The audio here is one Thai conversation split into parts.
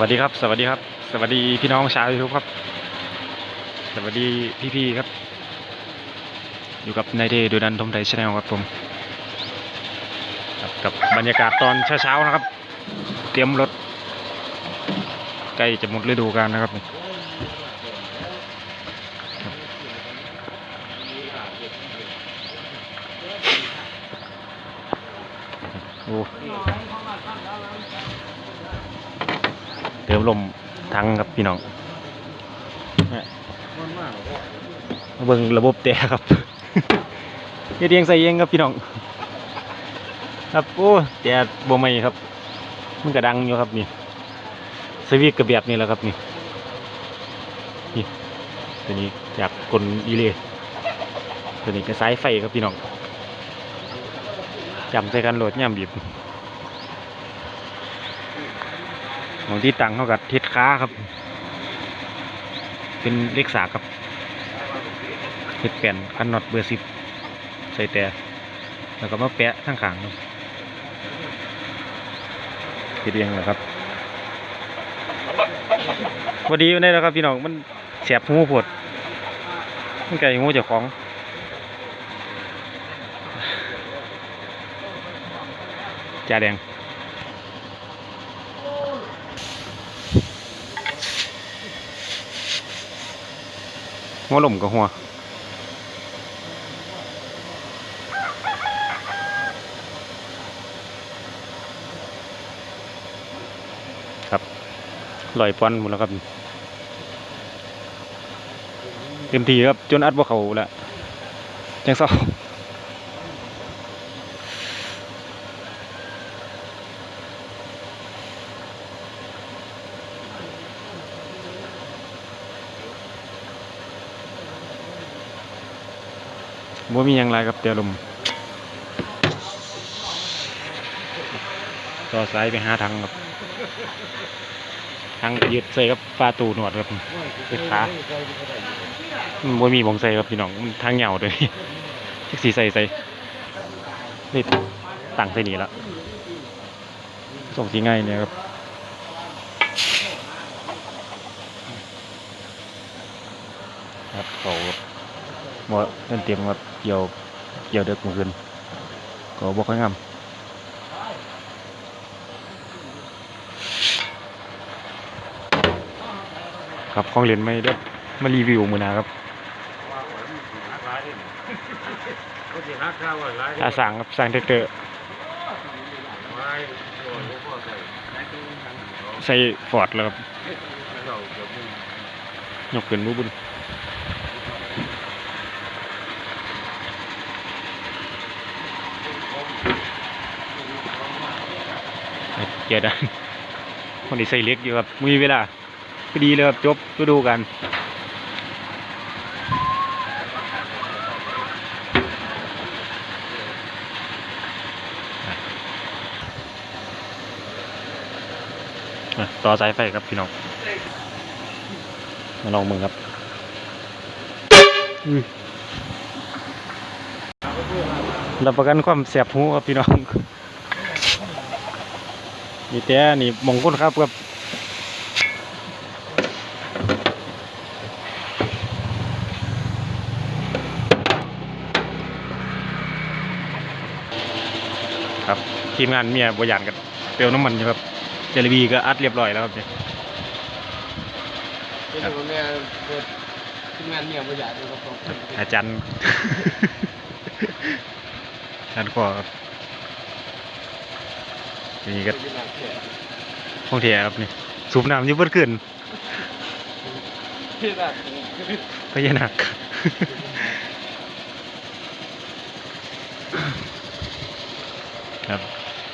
วัสดีครับ สวัสดีครับ สวัสดีพี่น้องชาวยูทูบครับ สวัสดีพี่ๆครับ อยู่กับนายเดดูดันทมไทยชาแนลครับผมครับกับบรรยากาศตอนเช้าๆนะครับ เตรียมรถ ใกล้จะหมดฤดูกาลนะครับ เติมลมทั้งครับพี่น้องเนี่ยมาเบิ่งระบบแต่ครับเฮ็ดเองใส่เองครับพี่น้อง ครับโอ้แต่บ่ไม่ครับ มันก็ดังอยู่ครับนี่สวิตช์กระแบบนี่แหละครับนี่นี่ตัวนี้จากกลอีเลตัวนี้ก็สายไฟครับพี่น้องจำใส่กันโหลดย่ำบีบห มองที่ตังเท่ากับทิศค้าครับ เป็นเลขสากครับเฮ็ดแป่นกันน็อตเบอร์สิบใส่แต่แล้วก็มาแปะทั้งขางครับคิดเองเหรอครับพอดีอยู่ในแล้วครับพี่น้องมันแสบหูปวดมันไก่หูเจ้าของจ่าแดง หัวลมกับหัวลอยปอนหมดแล้วครับ เต็มทีครับ จนอัดว่าเขาแล้วจังเศร้า บ่มีหยังไรครับเตียวลมต่อสายไปหาทางครับทางยึดใส่กับปลาตูหนวดครับเป็นขามันบ่มีบองใส่ครับพี่น้องทางเหงาเลยจักสีใส่ใส่นี่ตั้งใส่นี่ละส่งสีง่ายเนี่ยครับครับเขาครับบ่เล่นเตรียมครับ เกี่ยวเกี่ยวเด็กเมื่อคืนก็บ่ค่อยงามครับของเล่นไม่ได้มารีวิวมือนาครับอาสั่งครับสั่งเตอร์ใส่ฟอร์ดแล้วครับยกขึ้นมือบุญ เกียร์ดันคนที่ใส่เล็กอยู่ครับมีเวลาพอดีเลยครับจบฤดูกันต่อสายไฟครับพี่น้อง มาลองมึงครับ รับประกันความแสบหูครับพี่น้องนี่แต่นี่มองก้นครับครับครับทีมงานเมียบริยานกันเปลวน้ำมันอยู่ครับเจลบีก็อัดเรียบร้อยแล้วครับเนี่ยเป็นคนเนี่ยเปิดทีมงานเนี่ยประหยัดเลยครับผมอาจารย์ อาจารย์ขอครับนี่ก็ห้องเทียครับนี่สูบน้ำอยิ่เบิดขึ้นที่นั่นพญานาคครับ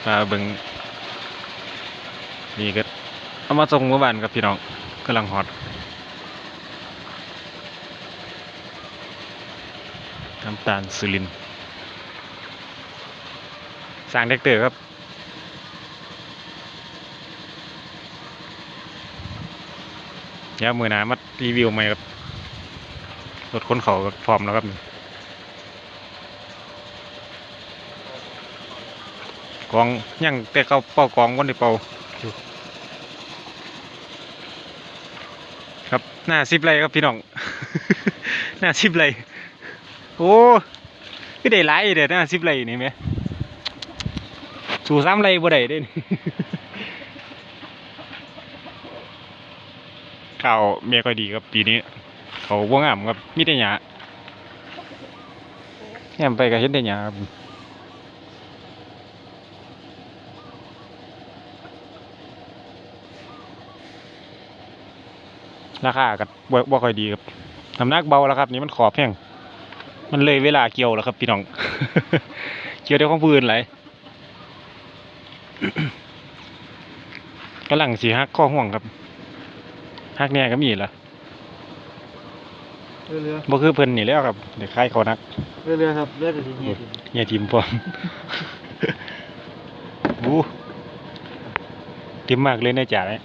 มาเบิงนี่ก็เอามาส่งเมื่อวานครับพี่น้องกำลังฮอตน้ำตาลสุรินทร์ สร้างเด็กเตอร์ครับเดี๋ยวมือหนามารีวิวใหม่ครับรถค้นเขากับพร้อมแล้วครับกองยังแต่เขาเป่ากองวันที่เป่าครับหน้าซิบไรครับพี่น้อง หน้าซิบไรโอ้ก็ได้หลายเด้อหน้าซิบไรนี่ไหม สู่ซ้ำไรบ่ได้เด้นี่ข้าวเมียก็ดีครับปีนี้ เขาว่งามครับมีแต่หยาแง่มไปก็เห็นแต่หยาครับราคาก็บ่บ่ค่อยดีครับน้ำหนักเบาแล้วครับ นี่มันขอบแห้งมันเลยเวลาเกี่ยวแล้วครับพี่น้อง เกี่ยวได้ของปืนไหล กำลังสีฮักข้อห่วงครับฮักแน่ก็มีละเรือเรือบ่คือเพิ่นนี่แหล้วครับเดี๋ยวคล้ายเขานักเรือเรือครับเรือกับทีนี้เฮียทีมพร้อมบูทิมมากเลยนะจ๋าเนี่ย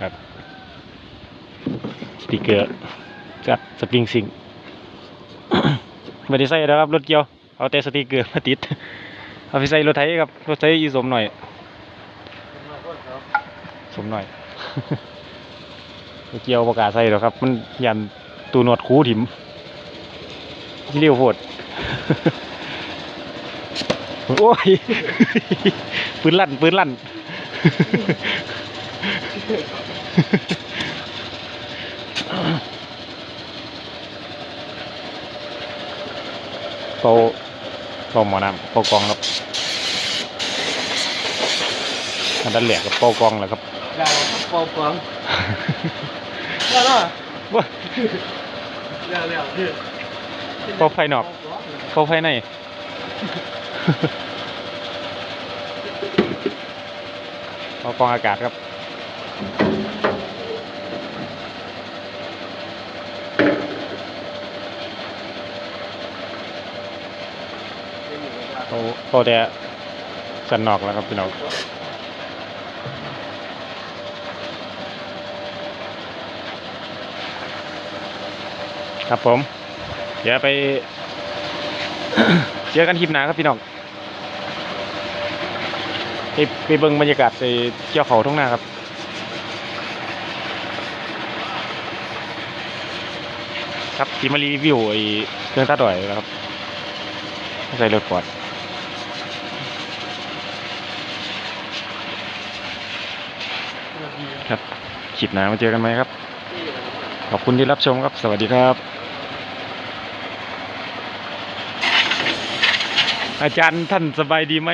ครับสติกเกอร์จัดสปริงซิงไม่ได้ใส่แล้วครับรถเกี่ยว เอาแต่สติกเกอร์มาติด เอาไปใส่รถไถครับ รถไถอีสมหน่อย สมหน่อยเกี่ยวประกาศใส่หรอครับ มันยันตูนวดคูถิ่มที่เรียวโพดโอ้ยปืนลั่นปืนลั่นเป่า เป่าหมอน้ำเป่ากองครับอันนั้นแหลกกับเป่ากองแหละครับดาวปอปองแล้วเนาะว้าแล้วแล้วคือเป่าไฟนอกเป่าไฟในเป่ากองอากาศครับ เขาเขาแต่สันนอกแล้วครับพี่น้องครับผม เดี๋ยวไปเจอกันคลิปหน้าครับพี่น้องไปไปเบิ่งบรรยากาศไปเกี่ยวเขาทุ่งนาครับครับที่มารีวิวไอ้เครื่องตัดดอยนะครับใส่รถฟอร์ด ครับคลิปหน้ามาเจอกันไหมครับ ขอบคุณที่รับชมครับ สวัสดีครับ อาจารย์ท่านสบายดีไหม